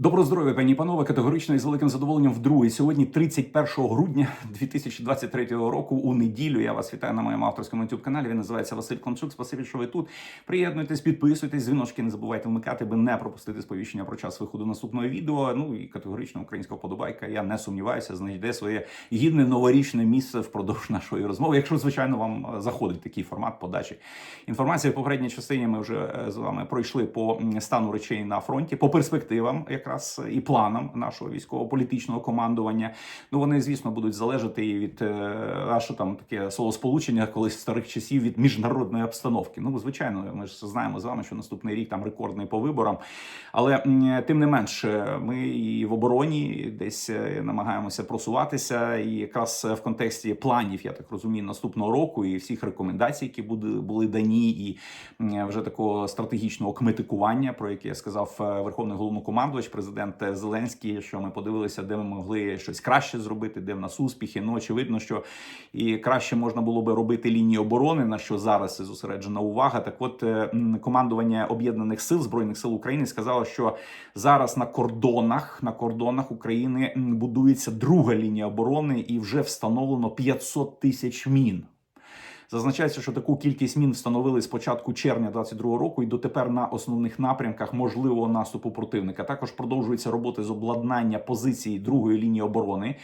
Доброго здоров'я, пані і панове. Категорично і з великим задоволенням вдруге. Сьогодні, 31 грудня 2023 року, у неділю. Я вас вітаю на моєму авторському youtube каналі. Він називається Василь Клончук. Спасибі, що ви тут. Приєднуйтесь, підписуйтесь, дзвіночки не забувайте вмикати, аби не пропустити сповіщення про час виходу наступного відео. Ну і категорично українська вподобайка. Я не сумніваюся, знайде своє гідне новорічне місце впродовж нашої розмови. Якщо звичайно вам е, заходить такий формат подачі інформації в попередній частині. Ми вже е, з вами пройшли по стану речей на фронті, по перспективам, якраз і планам нашого військово-політичного командування. Ну вони, звісно, будуть залежати і від е, а що там таке словосполучення колись старих часів від міжнародної обстановки. Ну, звичайно, ми ж знаємо з вами, що наступний рік там рекордний по виборам. Але тим не менш, ми і в обороні десь е, намагаємося просуватися, і якраз в контексті планів, я так розумію, наступного року і всіх рекомендацій, які були дані, і вже такого стратегічного кметикування, про яке я сказав е, Верховний головнокомандувач, президент Зеленський, що ми подивилися, де ми могли щось краще зробити, де в нас успіхи. Ну очевидно, що і краще можна було би робити лінії оборони, на що зараз зосереджена увага. Так, от е, командування об'єднаних сил збройних сил України сказало, що зараз на кордонах на кордонах України будується друга лінія оборони, і вже встановлено 500 тисяч мін. Зазначається, що таку кількість мін встановили з початку червня 2022 року, і дотепер на основних напрямках можливого наступу противника. Також продовжуються роботи з обладнання позиції другої лінії оборони.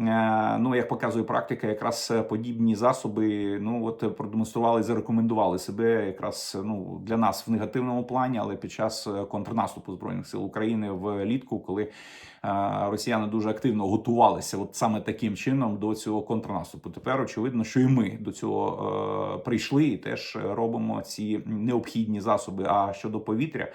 Е, Ну, як показує практика, якраз е, подібні засоби ну от продемонстрували, і зарекомендували себе якраз ну для нас в негативному плані, але під час е, контрнаступу збройних сил України влітку, коли е, росіяни дуже активно готувалися, от саме таким чином до цього контрнаступу. Тепер очевидно, що і ми до цього е, прийшли і теж робимо ці необхідні засоби. А щодо повітря.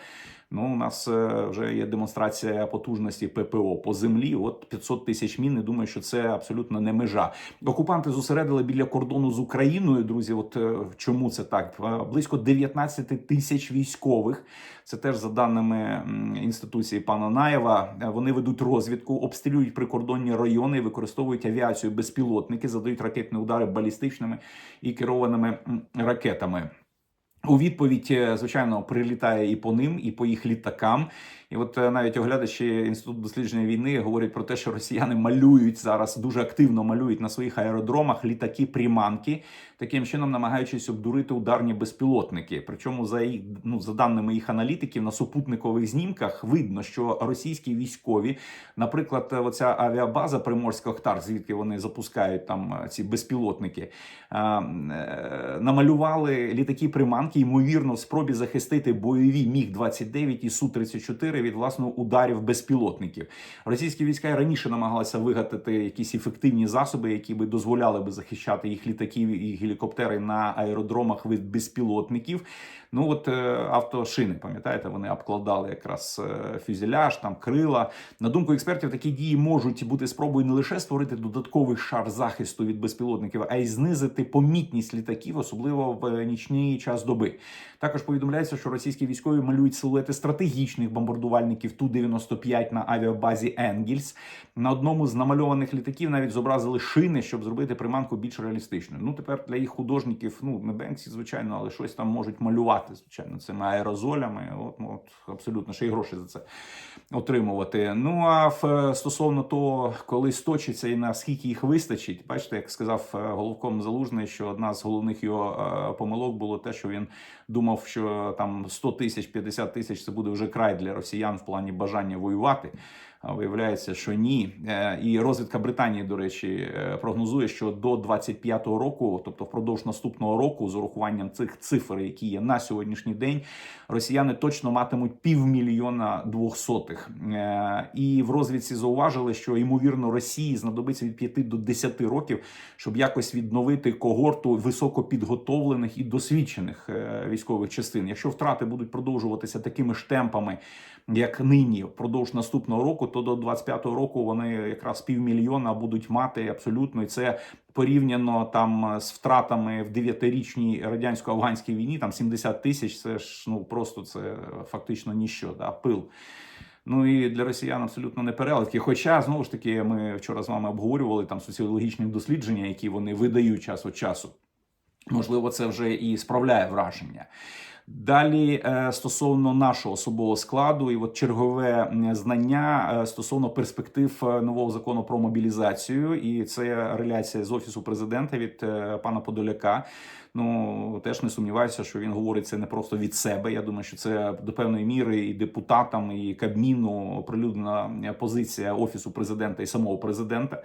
Ну, у нас е, вже є демонстрація потужності ППО по землі. От 500 тисяч мін. і Думаю, що це абсолютно не межа. Окупанти зосередили біля кордону з Україною. Друзі, от е, чому це так? Е, Близько 19 тисяч військових. Це теж за даними інституції пана Наєва. Вони ведуть розвідку, обстрілюють прикордонні райони, використовують авіацію безпілотники, задають ракетні удари балістичними і керованими ракетами. У відповідь, е, звичайно, прилітає і по ним, і по їх літакам. І от е, навіть оглядачі інституту дослідження війни говорять про те, що росіяни малюють зараз дуже активно малюють на своїх аеродромах літаки приманки, таким чином намагаючись обдурити ударні безпілотники. Причому за ну за даними їх аналітиків на супутникових знімках видно, що російські військові, наприклад, оця авіабаза Приморська Охтар, звідки вони запускають там е, ці безпілотники, намалювали літаки приманки, ймовірно, в спробі захистити бойові міг 29 і су 34 від власного ударів безпілотників. Російські війська і раніше намагалися вигадати якісь ефективні засоби, які би дозволяли би захищати їх літаків і гелікоптери на аеродромах від безпілотників. Ну от е, автошини, пам'ятаєте, вони обкладали якраз е, фюзеляж, там крила. На думку експертів, такі дії можуть бути спробою не лише створити додатковий шар захисту від безпілотників, а й знизити помітність літаків, особливо в е, нічний час доби. Також повідомляється, що російські військові малюють силуети стратегічних бомбардувальників Ту-95 на авіабазі Енгільс. На одному з намальованих літаків навіть зобразили шини, щоб зробити приманку більш реалістичною. Ну тепер для їх художників, ну не Бенксі, звичайно, але щось там можуть малювати, звичайно, цими аерозолями. От, ну, от абсолютно ще й гроші за це отримувати. Ну а в стосовно того, коли сточиться і наскільки їх вистачить, бачите, як сказав е, головком залужний, що одна з головних його е, помилок було те, що він думав, що там 100 тисяч, 50 тисяч це буде вже край для росіян в плані бажання воювати. Виявляється, що ні. Е, І розвідка Британії, до речі, е, прогнозує, що до 25-го року, тобто впродовж наступного року, з урахуванням цих цифр, які є на сьогоднішній день, росіяни точно матимуть півмільйона двохсотих. Е, І в розвідці зауважили, що ймовірно Росії знадобиться від 5 до 10 років, щоб якось відновити когорту високопідготовлених і досвідчених військових частин. Якщо втрати будуть продовжуватися такими ж темпами, як нині, впродовж наступного року, то до 25-го року вони якраз півмільйона будуть мати абсолютно і це порівняно там з втратами в дев'ятирічній радянсько-афганській війні. Там 70 тисяч. Це ж ну просто це фактично ніщо, да, пил. Ну і для росіян абсолютно не переливки. Хоча знову ж таки, ми вчора з вами обговорювали там соціологічні дослідження, які вони видають час від часу. Можливо, це вже і справляє враження. Далі е, стосовно нашого особового складу, і от чергове знання е, стосовно перспектив е, нового закону про мобілізацію, і це реляція з офісу президента від пана Подоляка. Ну теж не сумніваюся, що він говорить це не просто від себе. Я думаю, що це до певної міри і депутатам, і Кабміну оприлюднена позиція офісу президента і самого президента.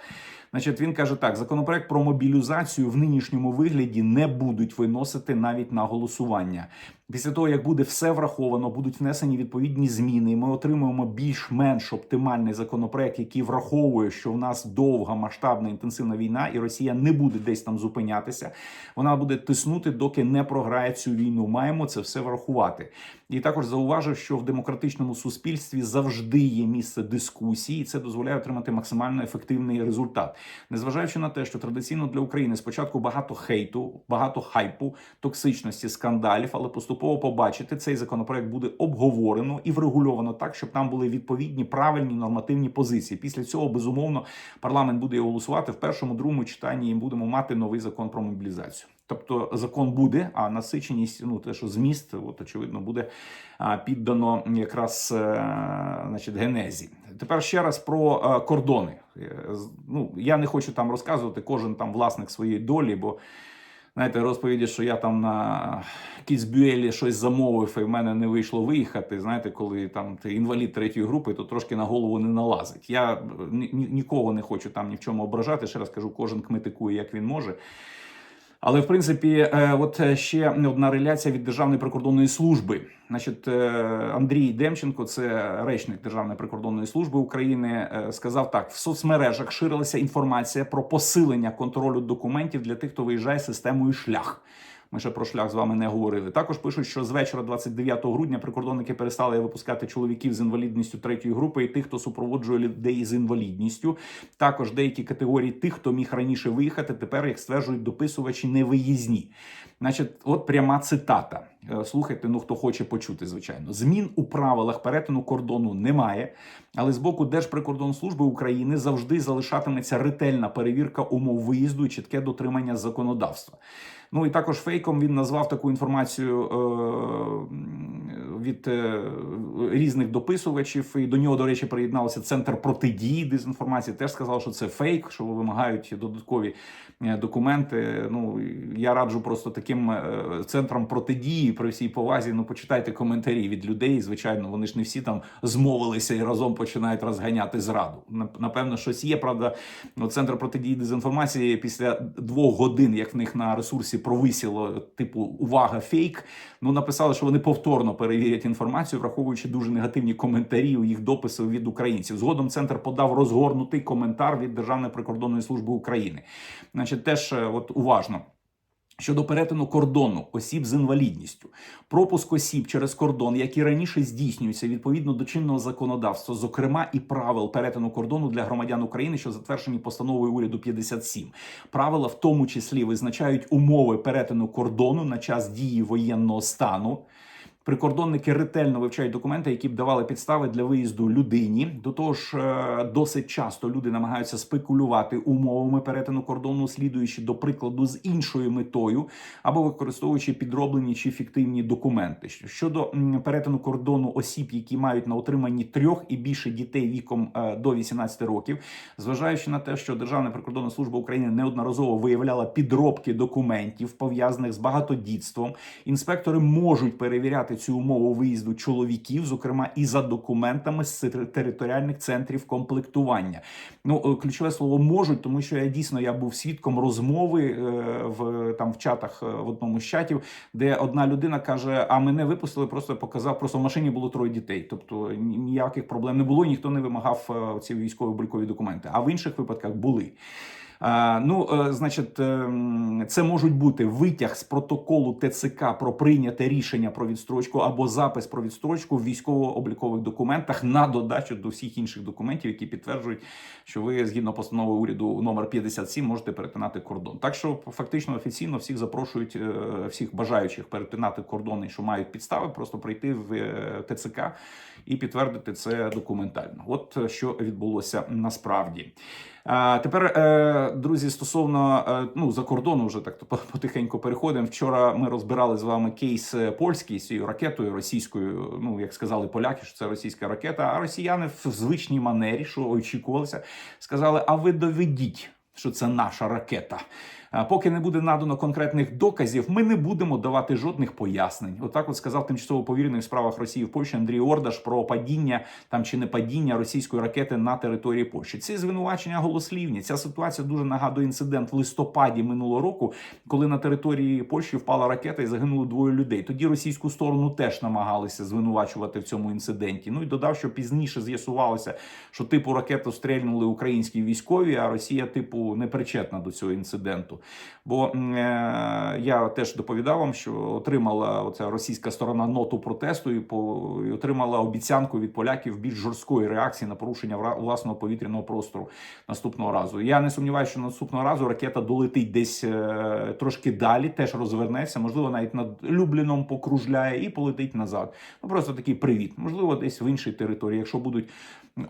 Значить, він каже так: законопроект про мобілізацію в нинішньому вигляді не будуть виносити навіть на голосування. Після того, як буде все враховано, будуть внесені відповідні зміни, і ми отримуємо більш-менш оптимальний законопроект, який враховує, що в нас довга масштабна інтенсивна війна, і Росія не буде десь там зупинятися. Вона буде тиснути, доки не програє цю війну. Маємо це все врахувати. І також зауважив, що в демократичному суспільстві завжди є місце дискусії, і це дозволяє отримати максимально ефективний результат, незважаючи на те, що традиційно для України спочатку багато хейту, багато хайпу, токсичності, скандалів, але поступово побачити цей законопроект буде обговорено і врегульовано так, щоб там були відповідні правильні нормативні позиції. Після цього безумовно парламент буде його голосувати в першому, другому читанні. і будемо мати новий закон про мобілізацію. Тобто закон буде, а насиченість, ну те, що зміст, от очевидно, буде піддано якраз е, значить, генезі. Тепер ще раз про е, кордони. Е, Ну я не хочу там розказувати, кожен там власник своєї долі, бо. Знаєте, розповіді, що я там на Кіцбюелі щось замовив, і в мене не вийшло виїхати. Знаєте, коли там ти інвалід третьої групи, то трошки на голову не налазить. Я ні, ні- нікого не хочу там ні в чому ображати. Ще раз кажу, кожен кметикує, як він може. Але в принципі, е, от е, ще одна реляція від Державної прикордонної служби. Значить, е, Андрій Демченко, це речник Державної прикордонної служби України, сказав так: в соцмережах ширилася інформація про посилення контролю документів для тих, хто виїжджає системою шлях. Ми ще про шлях з вами не говорили. Також пишуть, що з вечора 29 грудня прикордонники перестали випускати чоловіків з інвалідністю третьої групи і тих, хто супроводжує людей з інвалідністю. Також деякі категорії тих, хто міг раніше виїхати, тепер, як стверджують дописувачі, невиїзні. Значить, от пряма цитата. Е, Слухайте, ну хто хоче почути, звичайно. Змін у правилах перетину кордону немає, але з боку Держприкордонслужби України завжди залишатиметься ретельна перевірка умов виїзду і чітке дотримання законодавства. Ну і також фейком він назвав таку інформацію е, від е, різних дописувачів. І до нього, до речі, приєднався центр протидії дезінформації. Теж сказав, що це фейк, що вимагають додаткові е, документи. Ну я раджу просто таким е, центрам протидії при всій повазі. Ну почитайте коментарі від людей. Звичайно, вони ж не всі там змовилися і разом починають розганяти зраду. Напевно, щось є. Правда, ну, центр протидії дезінформації після двох годин, як в них на ресурсі провисіло, типу увага, фейк. Ну написали, що вони повторно перевірять інформацію, враховуючи дуже негативні коментарі у їх дописів від українців. Згодом центр подав розгорнутий коментар від Державної прикордонної служби України. Значить, теж е, от уважно. Щодо перетину кордону осіб з інвалідністю, пропуск осіб через кордон, як і раніше здійснюється відповідно до чинного законодавства, зокрема і правил перетину кордону для громадян України, що затверджені постановою уряду 57. Правила в тому числі визначають умови перетину кордону на час дії воєнного стану. Прикордонники ретельно вивчають документи, які б давали підстави для виїзду людині. До того ж, е, досить часто люди намагаються спекулювати умовами перетину кордону, слідуючи до прикладу з іншою метою або використовуючи підроблені чи фіктивні документи. Щодо перетину кордону осіб, які мають на отриманні трьох і більше дітей віком е, до 18 років, зважаючи на те, що Державна прикордонна служба України неодноразово виявляла підробки документів пов'язаних з багатодітством, інспектори можуть перевіряти цю умову виїзду чоловіків, зокрема і за документами з територіальних центрів комплектування. Ну е, ключове слово можуть, тому що я дійсно я був свідком розмови е, в там в чатах е, в одному з чатів, де одна людина каже: А мене випустили, просто показав, просто в машині було троє дітей. Тобто ніяких проблем не було, ніхто не вимагав ці військові облікові документи. А в інших випадках були. Ну, е, значить, ем, це можуть бути витяг з протоколу ТЦК про прийняте рішення про відстрочку або запис про відстрочку в військово-облікових документах на додачу до всіх інших документів, які підтверджують, що ви згідно постанови уряду номер 57 можете перетинати кордон. Так що фактично офіційно всіх запрошують е, всіх бажаючих перетинати кордони, що мають підстави, просто прийти в е, ТЦК і підтвердити це документально. От е, що відбулося насправді. Тепер, е, друзі, стосовно е, ну за кордону, вже так по- потихеньку переходимо. Вчора ми розбирали з вами кейс польський з цією ракетою російською. Ну як сказали поляки, що це російська ракета. А росіяни в звичній манері, що очікувалося, сказали: А ви доведіть, що це наша ракета. Поки не буде надано конкретних доказів, ми не будемо давати жодних пояснень. Отак, от сказав тимчасово повірений в справах Росії в Польщі Андрій Ордаш про падіння там чи не падіння російської ракети на території Польщі. Ці звинувачення голослівні. Ця ситуація дуже нагадує інцидент в листопаді минулого року, коли на території Польщі впала ракета і загинуло двоє людей. Тоді російську сторону теж намагалися звинувачувати в цьому інциденті. Ну і додав, що пізніше з'ясувалося, що типу ракету стрельнули українські військові, а Росія, типу, не причетна до цього інциденту. Бо е, я теж доповідав вам, що отримала оця російська сторона ноту протесту і, по, і отримала обіцянку від поляків більш жорсткої реакції на порушення власного повітряного простору наступного разу. Я не сумніваюся, що наступного разу ракета долетить десь е, трошки далі, теж розвернеться, можливо, навіть над Любліном покружляє і полетить назад. Ну просто такий привіт. Можливо, десь в іншій території, якщо будуть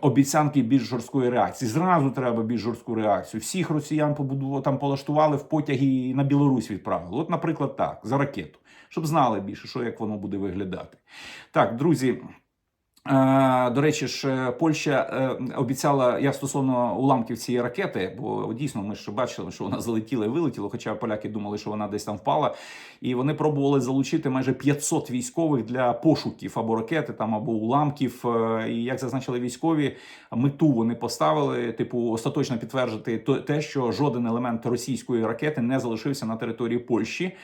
обіцянки більш жорсткої реакції. Зразу треба більш жорстку реакцію. Всіх росіян побудували там полаштували в потяги і на Білорусь відправили. От, наприклад, так за ракету, щоб знали більше, що як воно буде виглядати. Так, друзі. Е, До речі, ж е, Польща е, обіцяла я стосовно уламків цієї ракети, бо дійсно ми ж бачили, що вона залетіла і вилетіла. Хоча поляки думали, що вона десь там впала, і вони пробували залучити майже 500 військових для пошуків або ракети, там або уламків. І як зазначили військові, мету вони поставили, типу, остаточно підтвердити те, що жоден елемент російської ракети не залишився на території Польщі.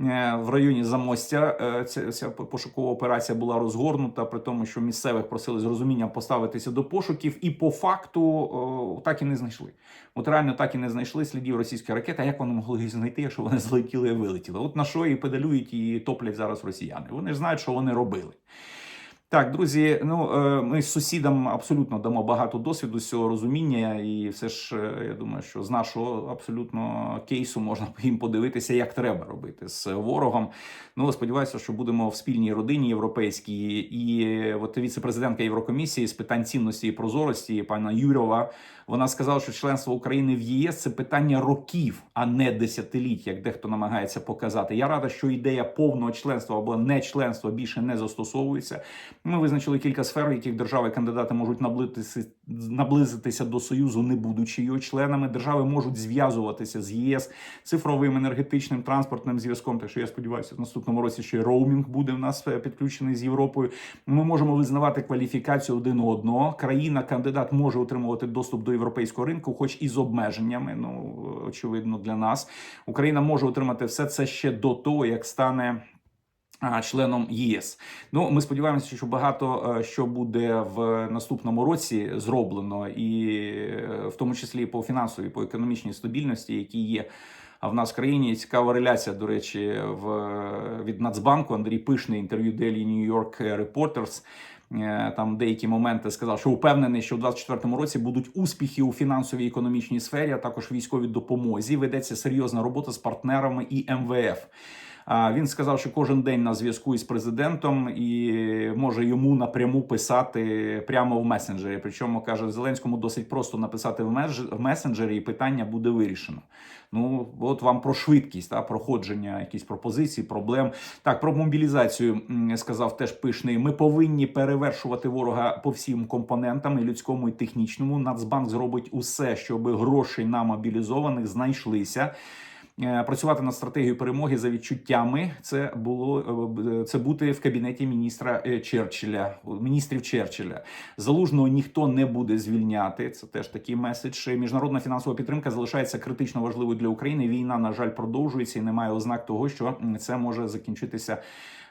Е, В районі Замостя е, ця, ця пошукова операція була розгорнута, при тому, що місцевих просили з розумінням поставитися до пошуків, і по факту так і не знайшли. От реально так і не знайшли слідів російської ракети. А як вони могли знайти, якщо вони злетіли і вилетіли? От на що і педалюють і топлять зараз росіяни. Вони ж знають, що вони робили. Так, друзі, ну е, ми з сусідам абсолютно дамо багато досвіду з цього розуміння, і все ж е, я думаю, що з нашого абсолютно кейсу можна їм подивитися, як треба робити з ворогом. Ну сподіваюся, що будемо в спільній родині європейській. І от віце-президентка Єврокомісії з питань цінності і прозорості, пана Юрова, вона сказала, що членство України в ЄС це питання років, а не десятиліть, як дехто намагається показати. Я рада, що ідея повного членства або не членства більше не застосовується. Ми визначили кілька сфер, в яких держави-кандидати можуть наблизитися, наблизитися до союзу, не будучи його членами. Держави можуть зв'язуватися з ЄС цифровим енергетичним транспортним зв'язком. Так що я сподіваюся, в наступному році ще й роумінг буде в нас е, підключений з Європою. Ми можемо визнавати кваліфікацію один одного. Країна кандидат може отримувати доступ до європейського ринку, хоч і з обмеженнями. Ну очевидно, для нас Україна може отримати все це ще до того, як стане. Членом ЄС, ну ми сподіваємося, що багато е, що буде в наступному році зроблено, і е, в тому числі по фінансовій, по економічній стабільності, які є а в нас в країні. Цікава реляція, до речі, в від Нацбанку Андрій Пишний інтерв'ю Daily New York Reporters. Е, Там деякі моменти сказав, що упевнений, що у 2024 році будуть успіхи у фінансовій і економічній сфері, а також військовій допомозі. Ведеться серйозна робота з партнерами і МВФ. Він сказав, що кожен день на зв'язку із президентом і може йому напряму писати прямо в месенджері. Причому каже Зеленському досить просто написати в месенджері, і питання буде вирішено. Ну от вам про швидкість та проходження якісь пропозицій, проблем. Так, про мобілізацію сказав теж пишний. Ми повинні перевершувати ворога по всім компонентам, і людському і технічному. Нацбанк зробить усе, щоб гроші на мобілізованих знайшлися. Е, Працювати над стратегією перемоги за відчуттями це було е, це бути в кабінеті міністра е, Черчилля, міністрів Черчилля. Залужного ніхто не буде звільняти. Це теж такий меседж. Міжнародна фінансова підтримка залишається критично важливою для України. Війна, на жаль, продовжується і немає ознак того, що це може закінчитися.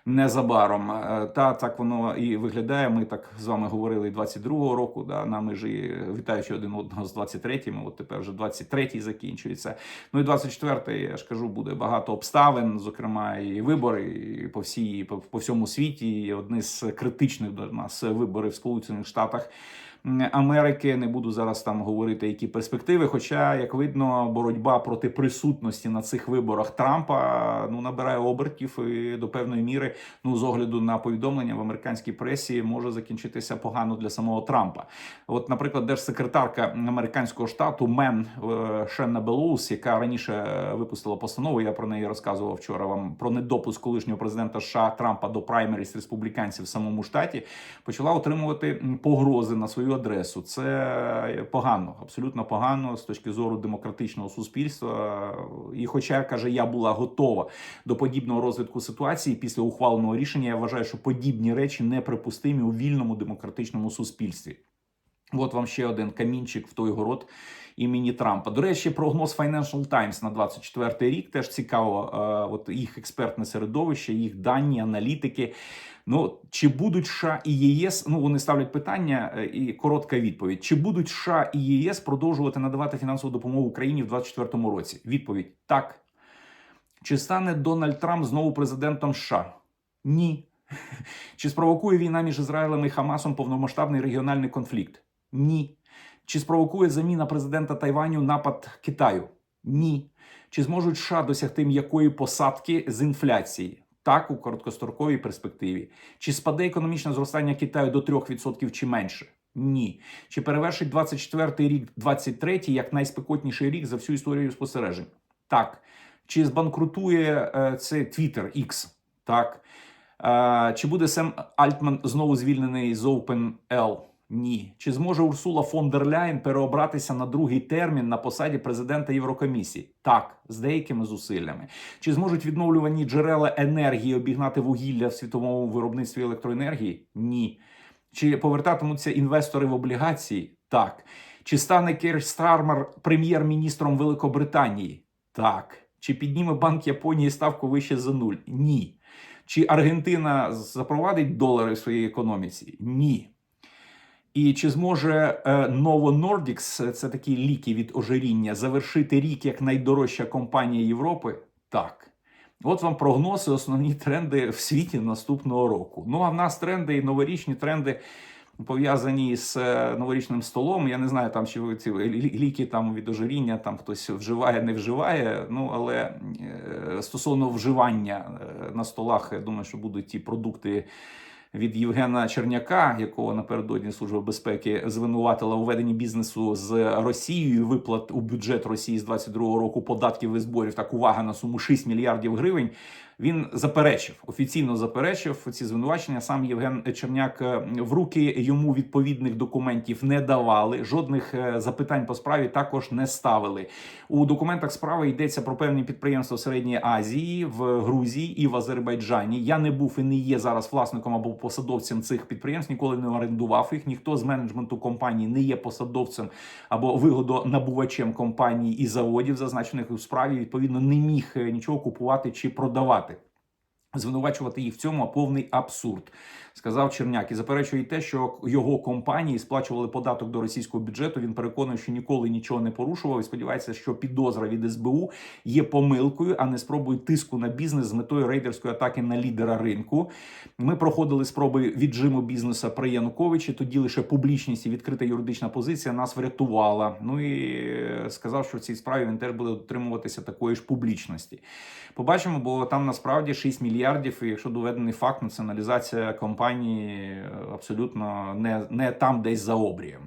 Незабаром Е, та так воно і виглядає. Ми так з вами говорили і 22-го року. Да на межі вітаючи один одного з 23-ми, От тепер вже 23-й закінчується. Ну і 24-й, я ж кажу, буде багато обставин, зокрема і вибори по всій по, по всьому світі. І одні з критичних до нас виборів в Сполучених Штатах. Америки. Не буду зараз там говорити, які перспективи. Хоча, як видно, боротьба проти присутності на цих виборах Трампа ну набирає обертів і до певної міри, ну з огляду на повідомлення в американській пресі, може закінчитися погано для самого Трампа. От, наприклад, держсекретарка американського штату Мен е, Шенна Белоус, яка раніше е, випустила постанову, я про неї розказував вчора вам про недопуск колишнього президента США Трампа до праймеріс республіканців в самому штаті, почала отримувати погрози на свою адресу. Це погано, абсолютно погано з точки зору демократичного суспільства. І, хоча каже, я була готова до подібного розвитку ситуації після ухваленого рішення, я вважаю, що подібні речі неприпустимі у вільному демократичному суспільстві. От вам ще один камінчик в той город імені Трампа. До речі, прогноз Financial Times на 24 рік теж цікаво. е, От їх експертне середовище, їх дані, аналітики. Ну чи будуть США і ЄС? Ну вони ставлять питання е, і коротка відповідь: чи будуть США і ЄС продовжувати надавати фінансову допомогу Україні в 2024 році? Відповідь так. Чи стане Дональд Трамп знову президентом США? Ні. Чи спровокує війна між Ізраїлем і Хамасом повномасштабний регіональний конфлікт? Ні. Чи спровокує заміна президента Тайваню напад Китаю? Ні. Чи зможуть США досягти м'якої посадки з інфляції? Так, у короткостроковій перспективі. Чи спаде економічне зростання Китаю до 3% чи менше? Ні. Чи перевершить 24-й рік 23-й як найспекотніший рік за всю історію спостережень? Так. Чи збанкрутує е, це Twitter X? Так. Е, чи буде Сем Альтман знову звільнений з OpenL? Ні. Чи зможе Урсула фон дер Ляєн переобратися на другий термін на посаді президента Єврокомісії? Так, з деякими зусиллями. Чи зможуть відновлювані джерела енергії обігнати вугілля в світовому виробництві електроенергії? Ні. Чи повертатимуться інвестори в облігації? Так. Чи стане Кер Стармер прем'єр-міністром Великобританії? Так. Чи підніме Банк Японії ставку вище за нуль? Ні. Чи Аргентина запровадить долари в своїй економіці? Ні. І чи зможе е, Novo Nordics, це такі ліки від ожиріння, завершити рік як найдорожча компанія Європи? Так. От вам прогнози, основні тренди в світі наступного року. Ну а в нас тренди і новорічні тренди пов'язані з е, новорічним столом. Я не знаю, там чи ці ліки там від ожиріння, там хтось вживає, не вживає. Ну але е, стосовно вживання е, на столах, я думаю, що будуть ті продукти. Від Євгена Черняка, якого напередодні служба безпеки звинуватила у веденні бізнесу з Росією, виплат у бюджет Росії з 22-го року податків і зборів. Так увага на суму 6 мільярдів гривень. Він заперечив офіційно заперечив ці звинувачення. Сам Євген Черняк е, в руки йому відповідних документів не давали. Жодних е, запитань по справі також не ставили. У документах справи йдеться про певні підприємства в Середньої Азії, в Грузії і в Азербайджані. Я не був і не є зараз власником або посадовцем цих підприємств. Ніколи не орендував їх. Ніхто з менеджменту компанії не є посадовцем або вигодонабувачем компаній і заводів, зазначених у справі. Відповідно, не міг е, нічого купувати чи продавати. Звинувачувати їх в цьому повний абсурд, сказав Черняк. І заперечує те, що його компанії сплачували податок до російського бюджету. Він переконує, що ніколи нічого не порушував. І сподівається, що підозра від СБУ є помилкою, а не спробою тиску на бізнес з метою рейдерської атаки на лідера ринку. Ми проходили спроби віджиму бізнесу при Януковичі. Тоді лише публічність і відкрита юридична позиція нас врятувала. Ну і е, сказав, що в цій справі він теж буде дотримуватися такої ж публічності. Побачимо, бо там насправді 6 мільярдів. І якщо доведений факт, націоналізація компанії е, абсолютно не, не там, десь за обрієм.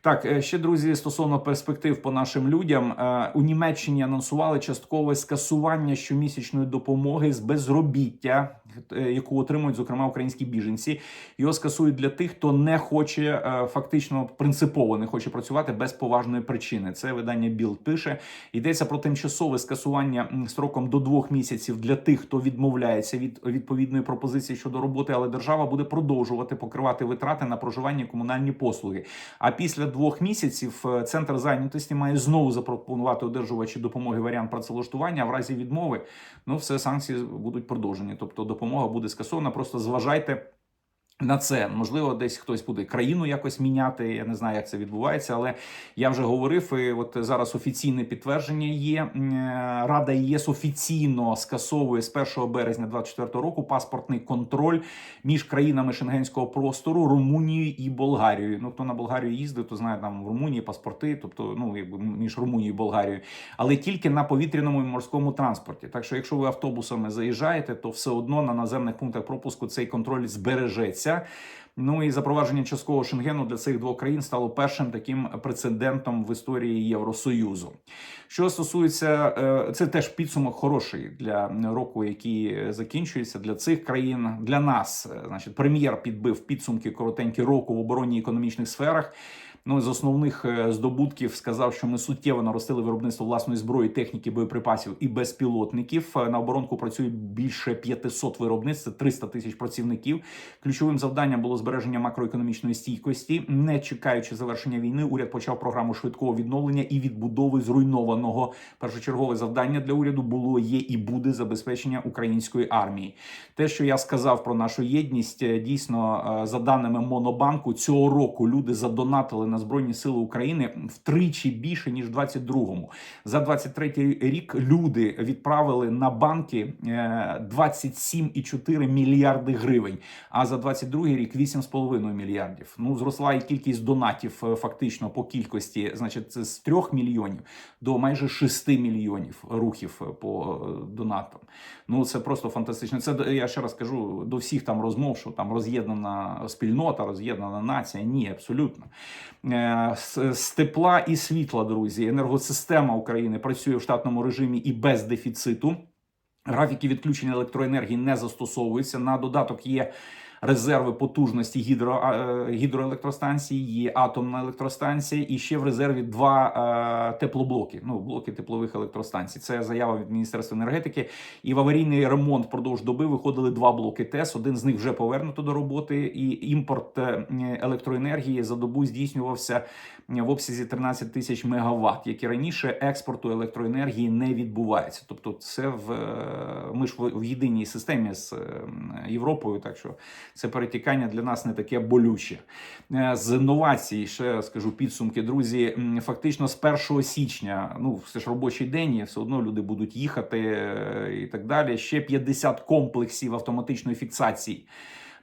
Так, е, ще друзі, стосовно перспектив по нашим людям, Е, у Німеччині анонсували часткове скасування щомісячної допомоги з безробіття, яку отримують зокрема українські біженці. Його скасують для тих, хто не хоче е, фактично принципово не хоче працювати без поважної причини. Це видання Білд пише. Йдеться про тимчасове скасування строком до двох місяців для тих, хто відмовляється від відповідної пропозиції щодо роботи, але держава буде продовжувати покривати витрати на проживання і комунальні послуги. А після двох місяців е, центр зайнятості має знову запропонувати одержувачі допомоги варіант працевлаштування. А в разі відмови ну все санкції будуть продовжені. Тобто допомога буде скасована. Просто зважайте. На це можливо, десь хтось буде країну якось міняти. Я не знаю, як це відбувається, але я вже говорив. і От зараз офіційне підтвердження є. Е, Рада ЄС офіційно скасовує з 1 березня 2024 року паспортний контроль між країнами шенгенського простору Румунією і Болгарією. Ну хто на Болгарію їздив, то знає там в Румунії паспорти, тобто ну між Румунією і Болгарією, але тільки на повітряному і морському транспорті. Так що, якщо ви автобусами заїжджаєте, то все одно на наземних пунктах пропуску цей контроль збережеться. Ну і запровадження часткового шенгену для цих двох країн стало першим таким прецедентом в історії Євросоюзу. Що стосується, е, це теж підсумок хороший для року, який закінчується для цих країн. Для нас, е, значить, прем'єр підбив підсумки коротенькі року в оборонній економічних сферах. Ну з основних е, здобутків сказав, що ми суттєво наростили виробництво власної зброї, техніки, боєприпасів і безпілотників. Е, На оборонку працює більше 500 виробництв, це 300 тисяч працівників. Ключовим завданням було збереження макроекономічної стійкості. Не чекаючи завершення війни, уряд почав програму швидкого відновлення і відбудови зруйнованого. Першочергове завдання для уряду було є і буде забезпечення української армії. Те, що я сказав про нашу єдність, е, дійсно за даними Монобанку, цього року люди задонатили на збройні сили України втричі більше ніж в 22-му. За 23-й рік люди відправили на банки е, 27,4 мільярди гривень. А за 22-й рік 8,5 мільярдів. Ну зросла і кількість донатів е, фактично по кількості, значить, це з 3 мільйонів до майже 6 мільйонів рухів е, по е, донатам. Ну це просто фантастично. Це я ще раз кажу до всіх там розмов, що там роз'єднана спільнота, роз'єднана нація. Ні, абсолютно. Е, з, тепла і світла, друзі. Енергосистема України працює в штатному режимі і без дефіциту. Графіки відключення електроенергії не застосовуються. На додаток є резерви потужності гідро, е, гідроелектростанції, є атомна електростанція, і ще в резерві два е, теплоблоки. Ну блоки теплових електростанцій. Це заява від міністерства енергетики. І в аварійний ремонт впродовж доби виходили два блоки ТЕС. Один з них вже повернуто до роботи, і імпорт е, електроенергії за добу здійснювався в обсязі 13 тисяч мегаватт, як і раніше експорту електроенергії не відбувається. Тобто, це в ми ж в, єдиній системі з Європою, так що це перетікання для нас не таке болюче. Е, З новацій ще скажу підсумки, друзі. Фактично з 1 січня, ну все ж робочий день, і все одно люди будуть їхати е, і так далі. Ще 50 комплексів автоматичної фіксації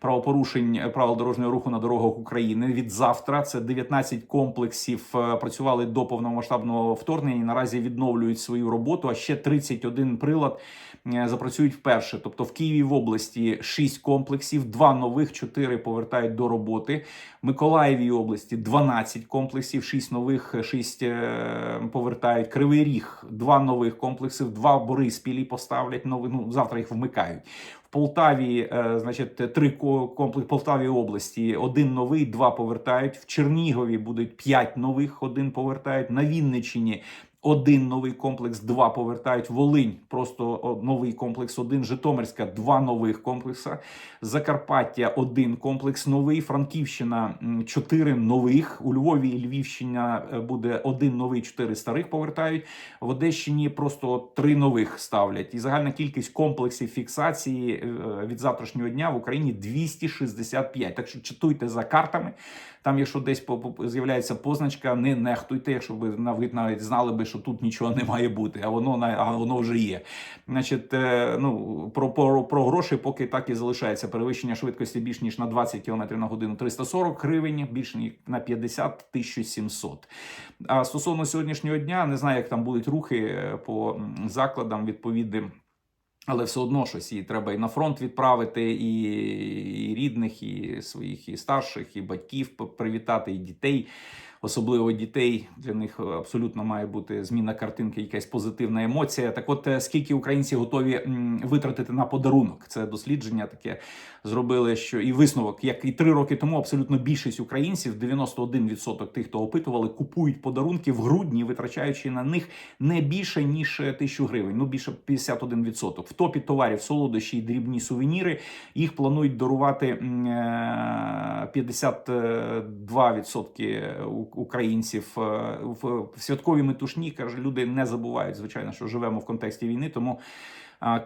правопорушень правил дорожнього руху на дорогах України. Від завтра це 19 комплексів е, працювали до повномасштабного вторгнення. і Наразі відновлюють свою роботу. А ще 31 прилад е, запрацюють вперше. Тобто в Києві в області 6 комплексів, 2 нових, 4 повертають до роботи. В Миколаєві області 12 комплексів, 6 нових, 6 е, повертають. Кривий Ріг, 2 нових комплексів, 2 в Бориспілі поставлять нові. Ну завтра їх вмикають. Полтаві, е, значить, три ко- комплекс Полтаві області, один новий, два повертають. В Чернігові будуть п'ять нових, один повертають. На Вінниччині один новий комплекс, два повертають. Волинь просто новий комплекс, один. Житомирська, два нових комплекса. Закарпаття, один комплекс новий. Франківщина, чотири нових. У Львові і Львівщина е, буде один новий, чотири старих повертають. В Одещині просто три нових ставлять. І загальна кількість комплексів фіксації е, від завтрашнього дня в Україні 265. Так що читуйте за картами. Там, якщо десь з'являється позначка, не нехтуйте, якщо ви навіть знали би, що тут нічого не має бути, а воно а воно вже є. Значить, е, ну про, про, про гроші поки так і залишається. Перевищення швидкості більш ніж на 20 км на годину 340 гривень, більш ніж на 50 1700. А стосовно сьогоднішнього дня, не знаю, як там будуть рухи е, по закладам відповідним. Але все одно щось і треба і на фронт відправити, і, і рідних, і своїх, і старших, і батьків привітати, і дітей, особливо дітей. Для них абсолютно має бути зміна картинки, якась позитивна емоція. Так, от е, скільки українці готові витратити на подарунок? Це дослідження таке зробили, що і висновок, як і три роки тому, абсолютно більшість українців, 91% тих, хто опитували, купують подарунки в грудні, витрачаючи на них не більше ніж е, тисячу гривень. Ну більше 51%. В топі товарів солодощі і дрібні сувеніри їх планують дарувати м, е, 52% у- українців Е, в святковій метушні. каже, люди не забувають, звичайно, що живемо в контексті війни, тому.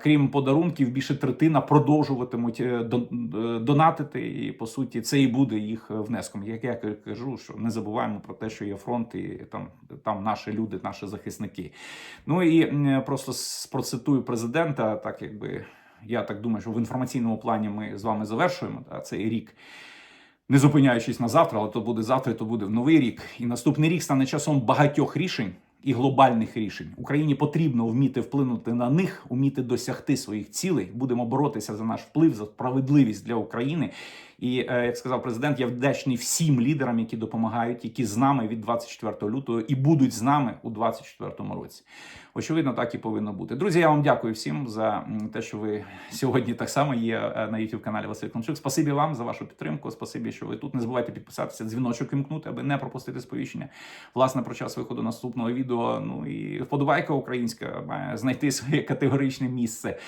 крім подарунків, більше третина продовжуватимуть е, е, донатити. І по суті, це і буде їх внеском. Як я кажу, що не забуваємо про те, що є фронт, і там, там наші люди, наші захисники. Ну і просто с- процитую президента, так якби я так думаю, що в інформаційному плані ми з вами завершуємо та, цей рік. Не зупиняючись на завтра, але то буде завтра, то буде в новий рік. І наступний рік стане часом багатьох рішень і глобальних рішень. Україні потрібно вміти вплинути на них, вміти досягти своїх цілей. Будемо боротися за наш вплив, за справедливість для України. І е, як сказав президент, я вдячний всім лідерам, які допомагають, які з нами від 24 лютого і будуть з нами у 24 році. Очевидно, так і повинно бути. Друзі, я вам дякую всім за те, що ви сьогодні так само є е, на youtube каналі Василь Клончук. Спасибі вам за вашу підтримку. Спасибі, що ви тут. Не забувайте підписатися, дзвіночок імкнути, аби не пропустити сповіщення. Власне, про час виходу наступного відео. Ну і вподобайка українська має знайти своє категоричне місце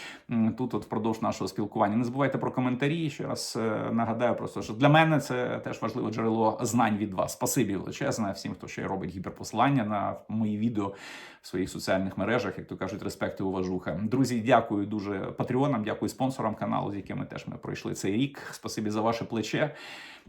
тут, от впродовж нашого спілкування. Не забувайте про коментарі. Ще раз е, нагадаю, просто що для мене це теж важливе джерело знань від вас. Спасибі величезне всім, хто ще робить гіперпосилання на мої відео в своїх соціальних мережах, як то кажуть, респект і уважуха. Друзі, дякую дуже патреонам, дякую спонсорам каналу, з якими теж ми пройшли цей рік. Спасибі за ваше плече.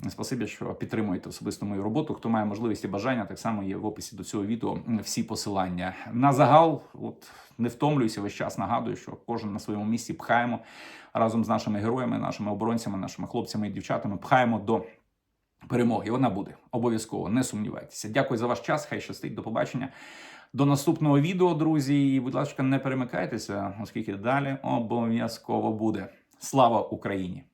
Спасибі, що підтримуєте особисто мою роботу. Хто має можливість і бажання, так само є в описі до цього відео всі посилання. На загал, от не втомлююся весь час. Нагадую, що кожен на своєму місці пхаємо разом з нашими героями, нашими оборонцями, нашими хлопцями і дівчатами. Пхаємо до перемоги. Вона буде обов'язково. Не сумнівайтеся. Дякую за ваш час. Хай щастить. До побачення. До наступного відео, друзі. І, будь ласка, не перемикайтеся, оскільки далі обов'язково буде. Слава Україні!